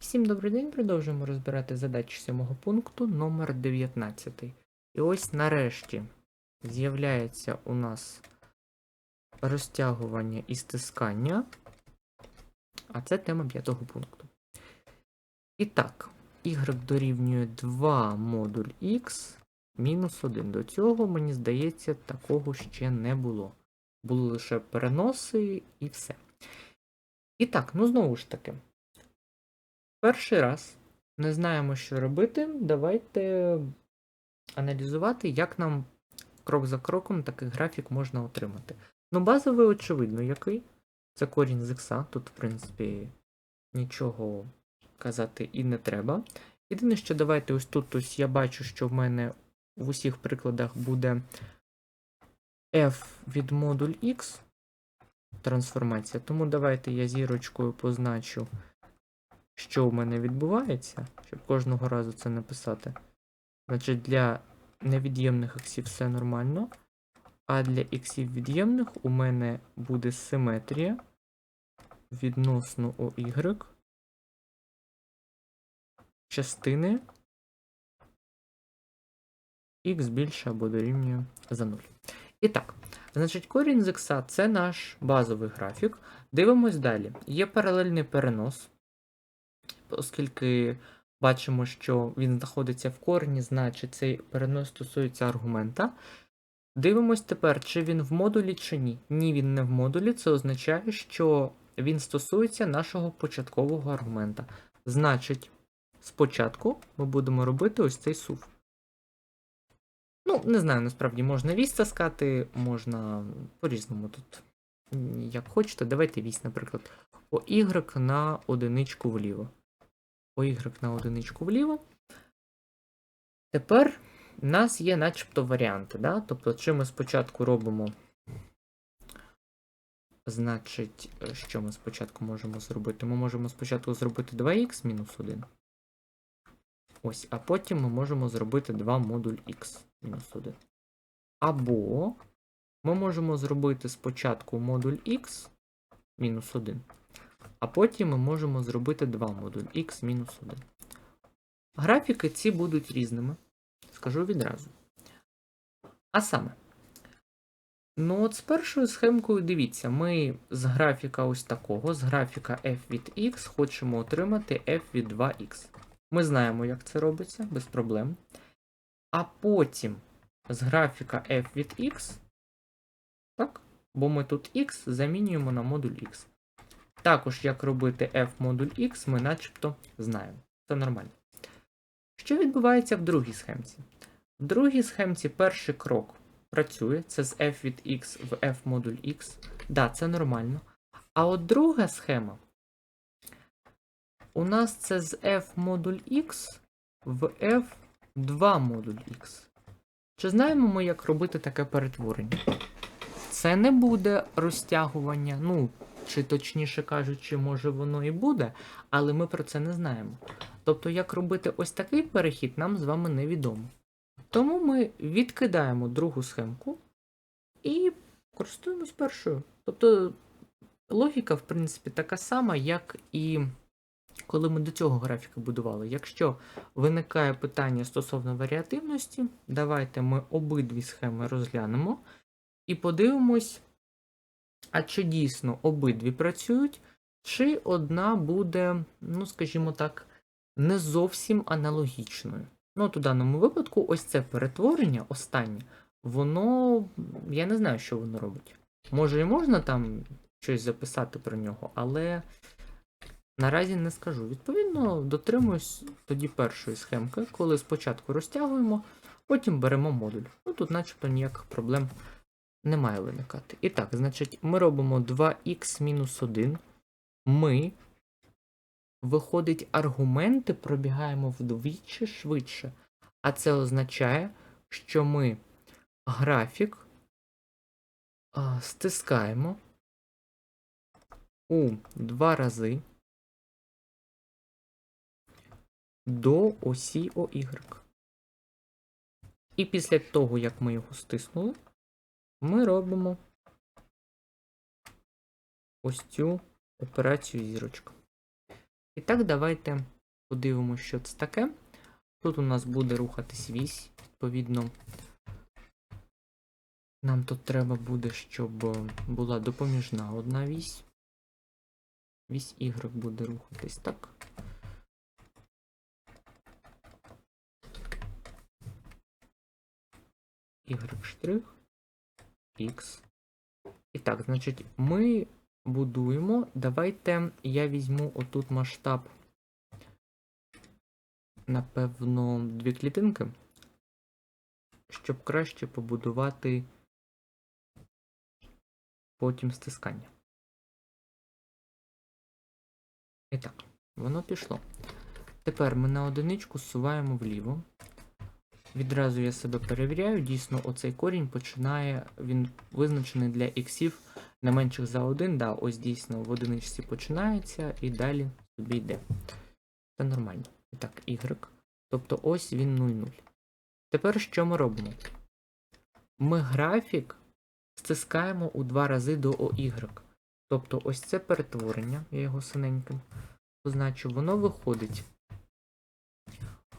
Всім добрий день, продовжуємо розбирати задачі сьомого пункту номер 19. І ось нарешті з'являється у нас розтягування і стискання, а це тема п'ятого пункту. І так, y дорівнює 2 модуль x мінус 1. До цього, мені здається, такого ще не було. Були лише переноси і все. І так, ну знову ж таки. Перший раз не знаємо, що робити. Давайте аналізувати, як нам крок за кроком такий графік можна отримати. Ну, базовий, очевидно, який. Це корінь з ікса. Тут, в принципі, нічого казати і не треба. Єдине, що давайте ось тут ось я бачу, що в мене в усіх прикладах буде f від модуль x трансформація. Тому давайте я зірочкою позначу що в мене відбувається, щоб кожного разу це написати. Значить, для невід'ємних іксів все нормально. А для іксів від'ємних у мене буде симетрія відносно OY частини х більше або дорівнює за 0. І так, значить, корінь з ікса це наш базовий графік. Дивимось далі. Є паралельний перенос оскільки бачимо, що він знаходиться в корені, значить цей перенос стосується аргумента. Дивимось тепер, чи він в модулі, чи ні. Ні, він не в модулі. Це означає, що він стосується нашого початкового аргумента. Значить, спочатку ми будемо робити ось цей сув. Ну, не знаю, насправді можна вісь таскати, можна по-різному тут. Як хочете, давайте вісь, наприклад, OY на одиничку вліво. OY на одиничку вліво. Тепер у нас є начебто варіанти. Да? Тобто, чи ми спочатку робимо. Значить, що ми спочатку можемо зробити? Ми можемо спочатку зробити 2х мінус 1. Ось, а потім ми можемо зробити 2 модуль х мінус 1. Або ми можемо зробити спочатку модуль х мінус 1. А потім ми можемо зробити 2 модуль x-1. Графіки ці будуть різними. Скажу відразу. А саме. Ну, от з першою схемкою, дивіться, ми з графіка ось такого, з графіка f від x, хочемо отримати f від 2x. Ми знаємо, як це робиться, без проблем. А потім з графіка f від x, так, бо ми тут x замінюємо на модуль x. Також, як робити f модуль x, ми начебто знаємо. Це нормально. Що відбувається в другій схемці? В другій схемці перший крок працює, це з f від x в f модуль x. Да, це нормально. А от друга схема. У нас це з f модуль x в f2 модуль x. Чи знаємо ми, як робити таке перетворення? Це не буде розтягування. ну, чи точніше кажучи, може воно і буде, але ми про це не знаємо. Тобто, як робити ось такий перехід, нам з вами невідомо. Тому ми відкидаємо другу схемку і користуємось першою. Тобто логіка, в принципі, така сама, як і коли ми до цього графіка будували. Якщо виникає питання стосовно варіативності, давайте ми обидві схеми розглянемо і подивимось. А чи дійсно обидві працюють, чи одна буде, ну, скажімо так, не зовсім аналогічною. Ну, от у даному випадку, ось це перетворення останнє, воно. Я не знаю, що воно робить. Може і можна там щось записати про нього, але наразі не скажу. Відповідно, дотримуюсь тоді першої схемки, коли спочатку розтягуємо, потім беремо модуль. Ну тут начебто ніяких проблем не має виникати. І так, значить, ми робимо 2х-1. Ми, виходить, аргументи пробігаємо вдвічі швидше. А це означає, що ми графік а, стискаємо у два рази до осі ОY. І після того, як ми його стиснули, ми робимо ось цю операцію зірочка. І так. давайте подивимося, що це таке. Тут у нас буде рухатись вісь, відповідно. Нам тут треба буде, щоб була допоміжна одна вісь. Вісь Y буде рухатись так. Y штрих, X. І так, значить, ми будуємо. Давайте я візьму отут масштаб. Напевно, дві клітинки, щоб краще побудувати потім стискання. І так, воно пішло. Тепер ми на одиничку зсуваємо вліво. Відразу я себе перевіряю. Дійсно, оцей корінь починає, він визначений для іксів не менших за 1. Да, ось дійсно в одиничці починається і далі собі йде. Це нормально. І так, y. Тобто ось він 0,0. Тепер що ми робимо? Ми графік стискаємо у два рази до OY. Тобто ось це перетворення, я його синеньким позначу, воно виходить.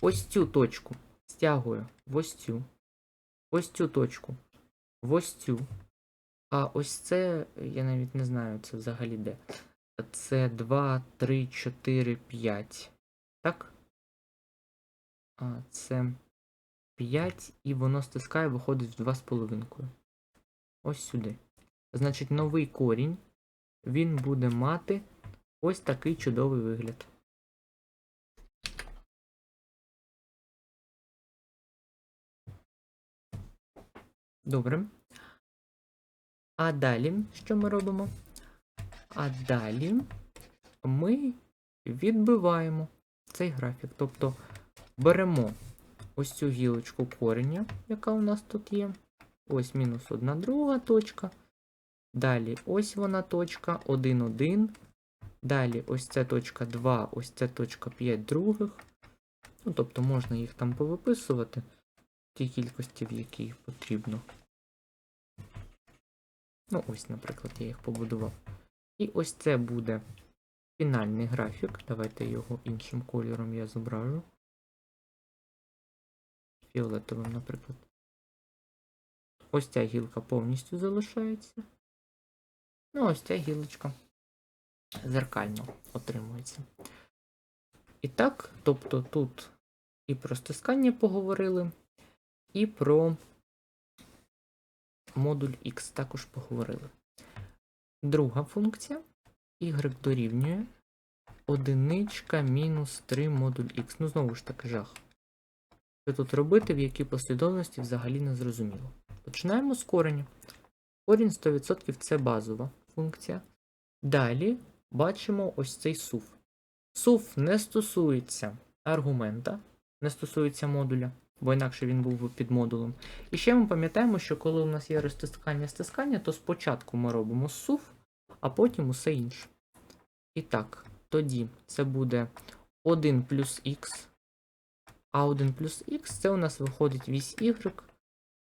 Ось цю точку стягую в ось цю, ось цю точку, в ось цю. А ось це, я навіть не знаю, це взагалі де. Це 2, 3, 4, 5. Так? А, це 5, і воно стискає, виходить в 2,5. Ось сюди. Значить, новий корінь, він буде мати ось такий чудовий вигляд. Добре. А далі, що ми робимо? А далі ми відбиваємо цей графік. Тобто беремо ось цю гілочку кореня, яка у нас тут є. Ось мінус одна друга точка. Далі ось вона точка 1, 1. Далі ось це точка 2, ось це точка 5 других. Ну, тобто можна їх там повиписувати тій кількості, в якій потрібно. Ну, ось, наприклад, я їх побудував. І ось це буде фінальний графік. Давайте його іншим кольором я зображу. Фіолетовим, наприклад. Ось ця гілка повністю залишається. Ну, ось ця гілочка зеркально отримується. І так, тобто тут і про стискання поговорили, і про модуль X також поговорили. Друга функція y дорівнює одиничка мінус 3 модуль X. Ну, знову ж таки, жах. Що тут робити, в якій послідовності взагалі не зрозуміло. Починаємо з кореня. Корінь 100% це базова функція. Далі бачимо ось цей сув. Сув не стосується аргумента, не стосується модуля, бо інакше він був під модулем. І ще ми пам'ятаємо, що коли у нас є розтискання стискання, то спочатку ми робимо сув, а потім усе інше. І так, тоді це буде 1 плюс х. А 1 плюс х це у нас виходить вісь y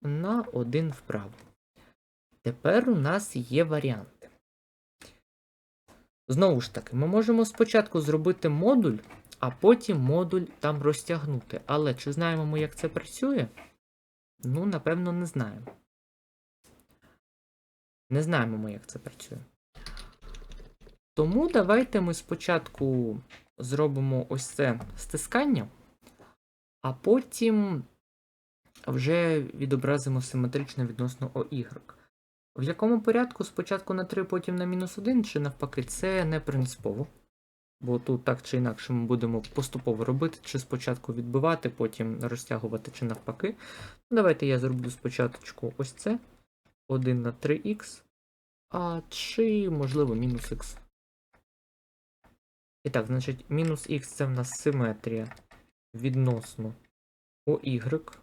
на 1 вправо. Тепер у нас є варіанти. Знову ж таки, ми можемо спочатку зробити модуль, а потім модуль там розтягнути. Але чи знаємо ми, як це працює? Ну, напевно, не знаємо. Не знаємо ми, як це працює. Тому давайте ми спочатку зробимо ось це стискання, а потім вже відобразимо симетрично відносно OY. В якому порядку спочатку на 3, потім на мінус 1, чи навпаки, це не принципово. Бо тут так чи інакше ми будемо поступово робити, чи спочатку відбивати, потім розтягувати, чи навпаки. Давайте я зроблю спочатку ось це. 1 на 3х, а чи, можливо, мінус х. І так, значить, мінус х це в нас симетрія відносно OY.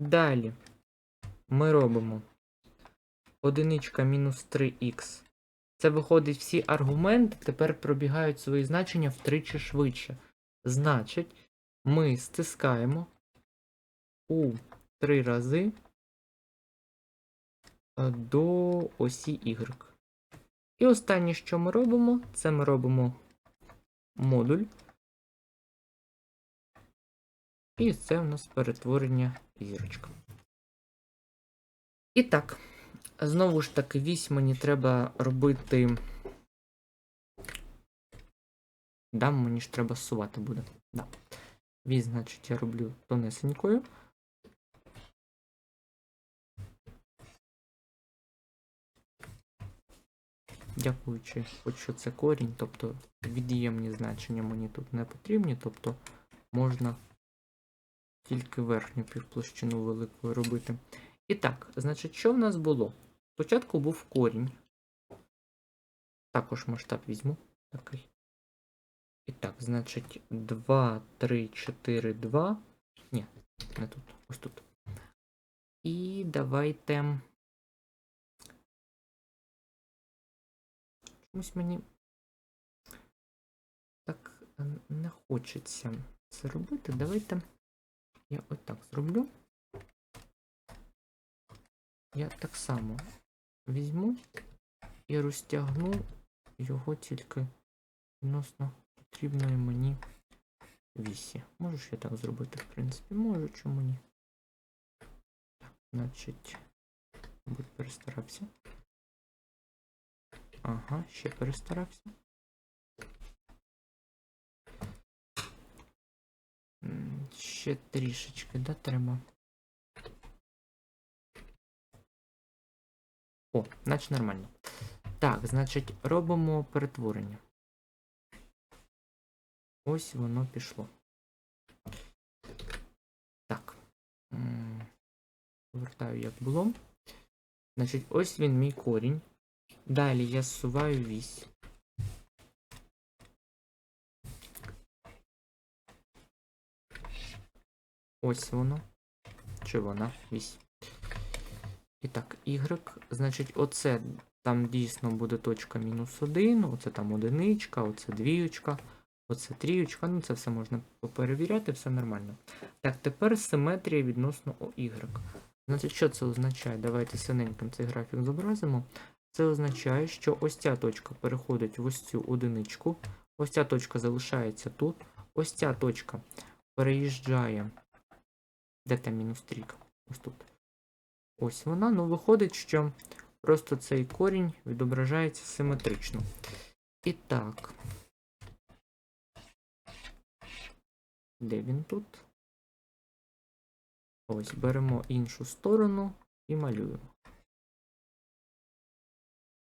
Далі ми робимо одиничка мінус 3х. Це виходить всі аргументи, тепер пробігають свої значення втричі швидше. Значить, ми стискаємо у три рази до осі Y. І останнє, що ми робимо, це ми робимо модуль. І це в нас перетворення зірочка. І так, знову ж таки, вісь мені треба робити. Да, мені ж треба зсувати буде. Да. Вісь, значить, я роблю тонесенькою. Дякуючи, хоч що це корінь, тобто від'ємні значення мені тут не потрібні, тобто можна тільки верхню півплощину великою робити. І так, значить, що в нас було? Спочатку був корінь. Також масштаб візьму. Такий. І так, значить, 2, 3, 4, 2. Ні, не тут, ось тут. І давайте. Чомусь мені так е, не хочеться це робити. Давайте я отак зроблю. Я так само візьму і розтягну його тільки відносно потрібної мені вісі. Можу ж я так зробити, в принципі, можу, чому ні. Так, значить, мабуть, перестарався. Ага, ще перестарався. Ще трішечки, да, треба. О, значить нормально. Так, значить, робимо перетворення. Ось воно пішло. Так. Повертаю, як було. Значить, ось він мій корінь. Далі я зсуваю вісь. Ось воно. Чи вона вісь. І так, Y, значить, оце там дійсно буде точка мінус 1, оце там одиничка, оце двіючка, оце тріючка. Ну, це все можна поперевіряти, все нормально. Так, тепер симетрія відносно Y. Значить, що це означає? Давайте синеньким цей графік зобразимо. Це означає, що ось ця точка переходить в ось цю одиничку, ось ця точка залишається тут, ось ця точка переїжджає. Де там мінус трійка? Ось тут. Ось вона. Ну, виходить, що просто цей корінь відображається симетрично. І так. Де він тут? Ось, беремо іншу сторону і малюємо.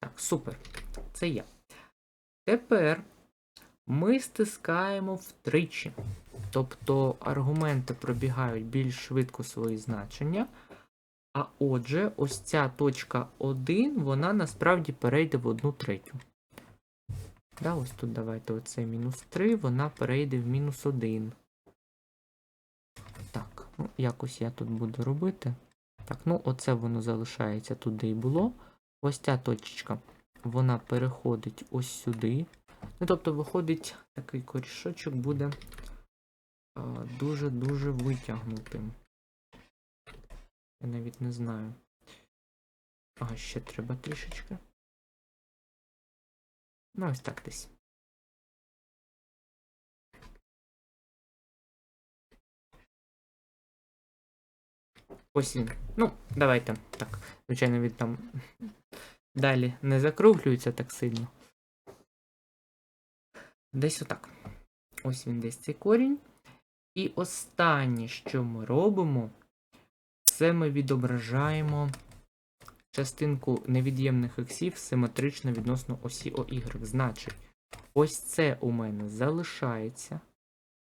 Так, супер. Це я. Тепер ми стискаємо втричі. Тобто аргументи пробігають більш швидко свої значення. А отже, ось ця точка 1, вона насправді перейде в одну третю. Да, ось тут давайте оце мінус 3, вона перейде в мінус 1. Так, ну якось я тут буду робити. Так, ну оце воно залишається туди і було. Ось ця точечка, вона переходить ось сюди. Ну, тобто, виходить, такий корішочок буде дуже-дуже витягнутим. Я навіть не знаю. А, ще треба трішечки. Ну, ось так десь. Ось він. Ну, давайте. Так. Звичайно, він там далі не закруглюється так сильно. Десь отак. Ось він десь цей корінь. І останнє, що ми робимо, це ми відображаємо частинку невід'ємних іксів симетрично відносно осі ОY. Значить, ось це у мене залишається.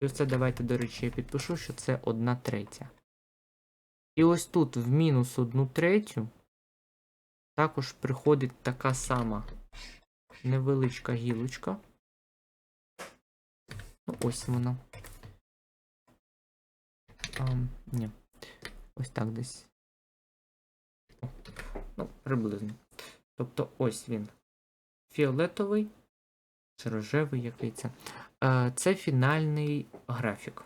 І ось це давайте, до речі, я підпишу, що це 1 третя. І ось тут в мінус 1 третю також приходить така сама невеличка гілочка. Ну, ось вона. А, ні. Ось так десь. Ну, приблизно. Тобто ось він. Фіолетовий чи рожевий який це. Е, Це фінальний графік.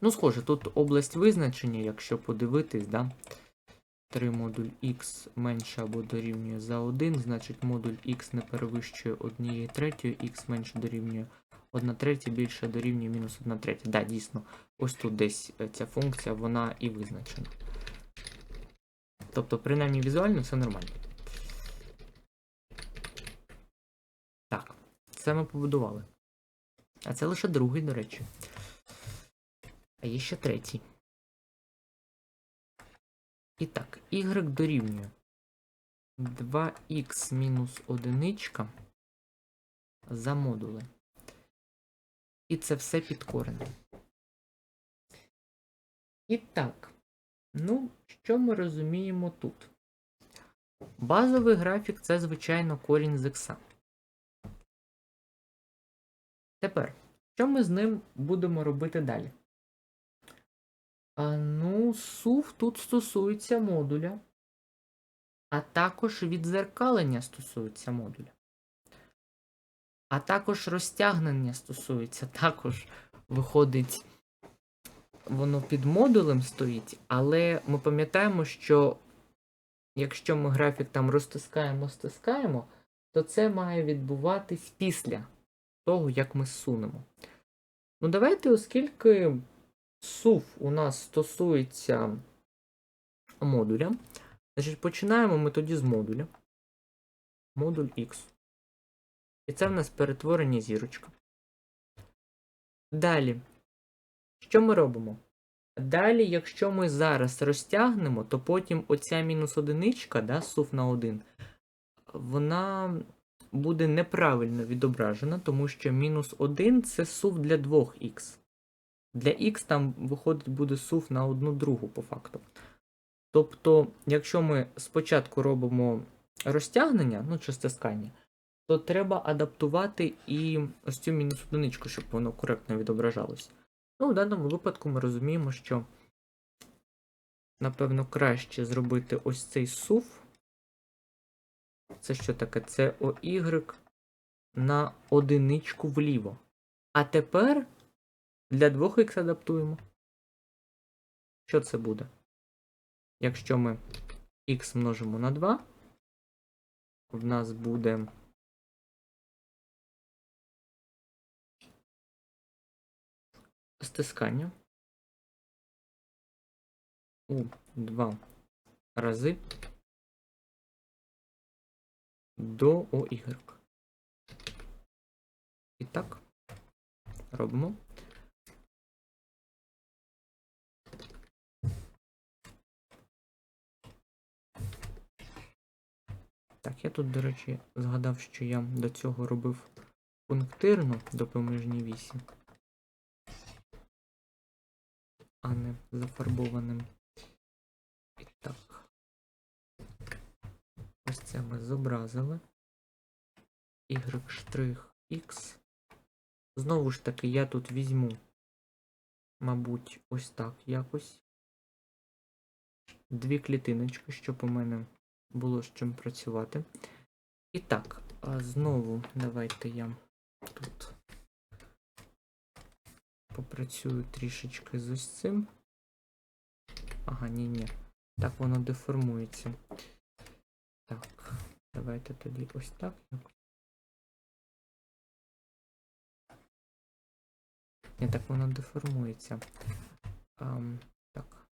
Ну, схоже, тут область визначення, якщо подивитись, да? 3 модуль x менше або дорівнює за 1, значить модуль x не перевищує 1 третьої, x менше дорівнює 1 третя, більше дорівнює мінус 1 третя. Да, дійсно, ось тут десь е, ця функція, вона і визначена. Тобто, принаймні візуально все нормально. Так, це ми побудували. А це лише другий, до речі. А є ще третій. І так, y дорівнює 2х мінус одиничка за модули. І це все під коренем. І так, ну, що ми розуміємо тут? Базовий графік це, звичайно, корінь з ікса. Тепер, що ми з ним будемо робити далі? А, ну, сув тут стосується модуля, а також відзеркалення стосується модуля. А також розтягнення стосується, також виходить, воно під модулем стоїть, але ми пам'ятаємо, що якщо ми графік там розтискаємо, стискаємо, то це має відбуватись після того, як ми сунемо. Ну, давайте, оскільки сув у нас стосується модуля, значить починаємо ми тоді з модуля. Модуль X. І це в нас перетворення зірочка. Далі. Що ми робимо? Далі, якщо ми зараз розтягнемо, то потім оця мінус одиничка, да, сув на 1, вона буде неправильно відображена, тому що мінус 1 це сув для 2х. Для х там виходить буде сув на одну другу по факту. Тобто, якщо ми спочатку робимо розтягнення, ну чи стискання, то треба адаптувати і ось цю мінус одиничку, щоб воно коректно відображалось. Ну, в даному випадку ми розуміємо, що напевно краще зробити ось цей сув. Це що таке? Це OY на одиничку вліво. А тепер для 2х адаптуємо. Що це буде? Якщо ми х множимо на 2, в нас буде стискання у 2 рази до OY. І так, робимо. Так, я тут, до речі, згадав, що я до цього робив пунктирну допоміжні вісі, а не зафарбованим. І так. Ось це ми зобразили. Y штрих X. Знову ж таки, я тут візьму, мабуть, ось так якось. Дві клітиночки, щоб у мене було з чим працювати. І так, знову давайте я тут попрацюю трішечки з ось цим. Ага, ні-ні. Так воно деформується. Так, давайте тоді ось так. Ні, так воно деформується. Ам, так,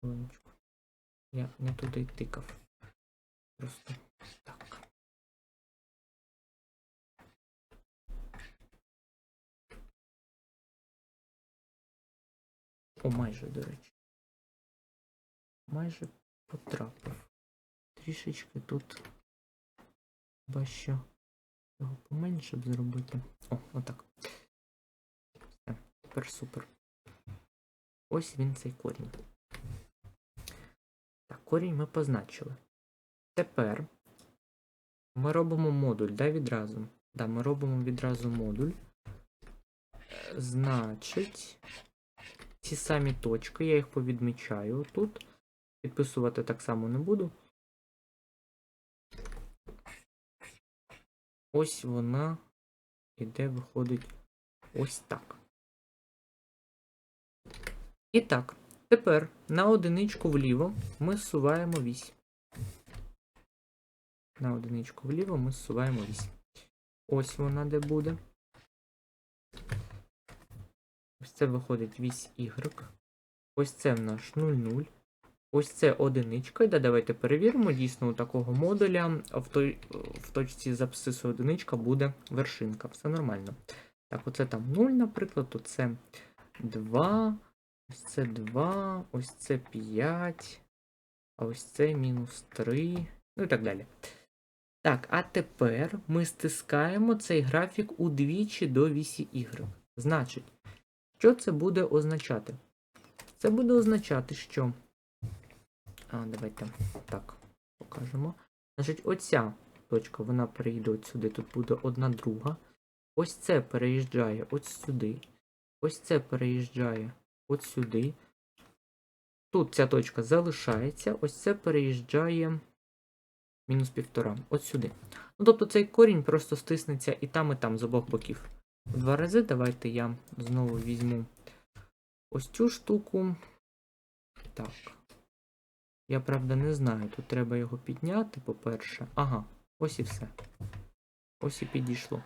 хвилиночку. Я не туди тикав. Просто О, майже, до речі. Майже потрапив. Трішечки тут хіба що його поменше б зробити. О, отак. Все, тепер супер. Ось він цей корінь. Так, корінь ми позначили. Тепер ми робимо модуль, да, відразу. Да, ми робимо відразу модуль. Е, Значить, ці самі точки, я їх повідмічаю тут. Підписувати так само не буду. Ось вона іде, виходить ось так. І так, Тепер на одиничку вліво ми зсуваємо вісь. На одиничку вліво ми зсуваємо вісь. Ось вона де буде. Ось це виходить вісь Y. Ось це в наш 0,0. Ось це одиничка. Да, давайте перевіримо. Дійсно, у такого модуля в, той, в точці з одиничка буде вершинка. Все нормально. Так, оце там 0, наприклад, оце 2, ось це 2, ось це 5, а ось це мінус 3, ну і так далі. Так, а тепер ми стискаємо цей графік удвічі до вісі Y. Значить, що це буде означати? Це буде означати, що. А, давайте так покажемо. Значить, оця точка, вона перейде от сюди, тут буде одна друга. Ось це переїжджає от сюди. Ось це переїжджає от сюди. Тут ця точка залишається, ось це переїжджає мінус півтора. От сюди. Ну, тобто цей корінь просто стиснеться і там, і там з обох боків. В два рази. Давайте я знову візьму ось цю штуку. Так. Я правда не знаю. Тут треба його підняти, по-перше. Ага, ось і все. Ось і підійшло.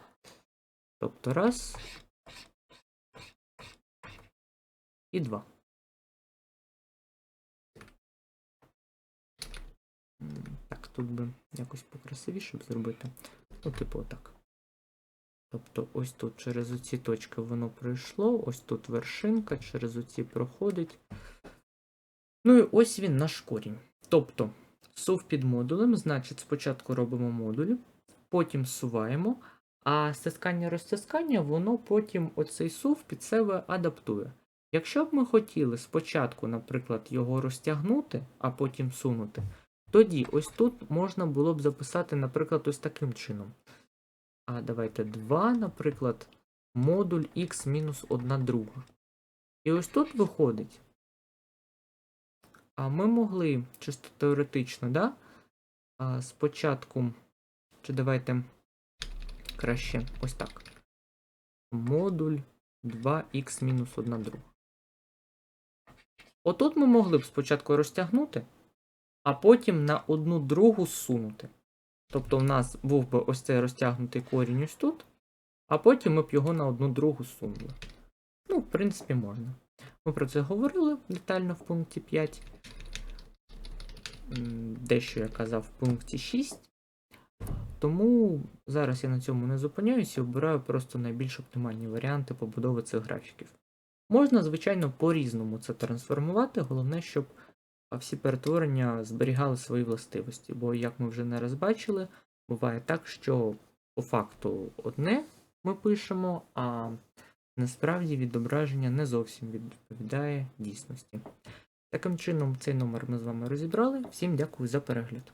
Тобто раз. І два. Так, тут би якось покрасивіше б зробити. Ну, типу, отак. Тобто, ось тут через оці точки воно пройшло, ось тут вершинка, через оці проходить. Ну і ось він наш корінь. Тобто, сув під модулем, значить, спочатку робимо модуль, потім суваємо, а стискання розтискання, воно потім оцей сув під себе адаптує. Якщо б ми хотіли спочатку, наприклад, його розтягнути, а потім сунути, тоді ось тут можна було б записати, наприклад, ось таким чином. А давайте 2, наприклад, модуль x мінус 1 друга. І ось тут виходить. А ми могли, чисто теоретично, да? А, спочатку, чи давайте краще ось так. Модуль 2х мінус 1 друга. Отут ми могли б спочатку розтягнути, а потім на одну другу сунути. Тобто в нас був би ось цей розтягнутий корінь ось тут, а потім ми б його на одну другу сунули. Ну, в принципі, можна. Ми про це говорили детально в пункті 5. Дещо я казав в пункті 6. Тому зараз я на цьому не зупиняюся і обираю просто найбільш оптимальні варіанти побудови цих графіків. Можна, звичайно, по-різному це трансформувати, головне, щоб а, всі перетворення зберігали свої властивості. Бо, як ми вже не раз бачили, буває так, що по факту одне ми пишемо, а насправді відображення не зовсім відповідає дійсності. Таким чином, цей номер ми з вами розібрали. Всім дякую за перегляд.